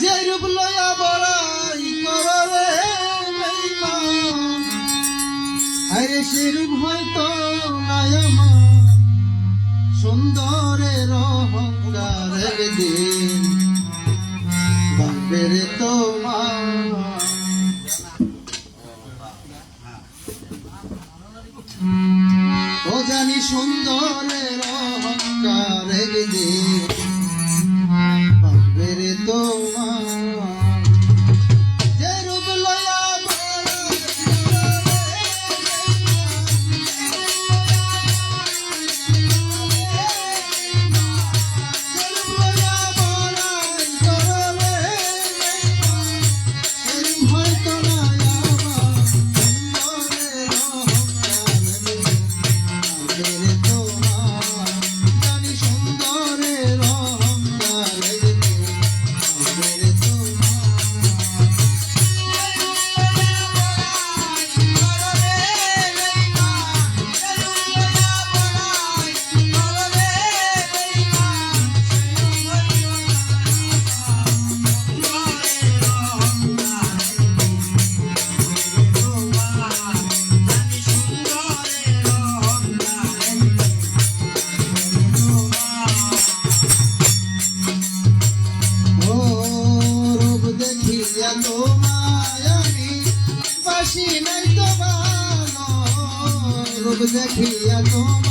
যে রূপ লয়া বড়াই কর রে আরে সে রূপ হয়তো নাই সুন্দরের অহংকারের দিন। দেখিয়া তোমার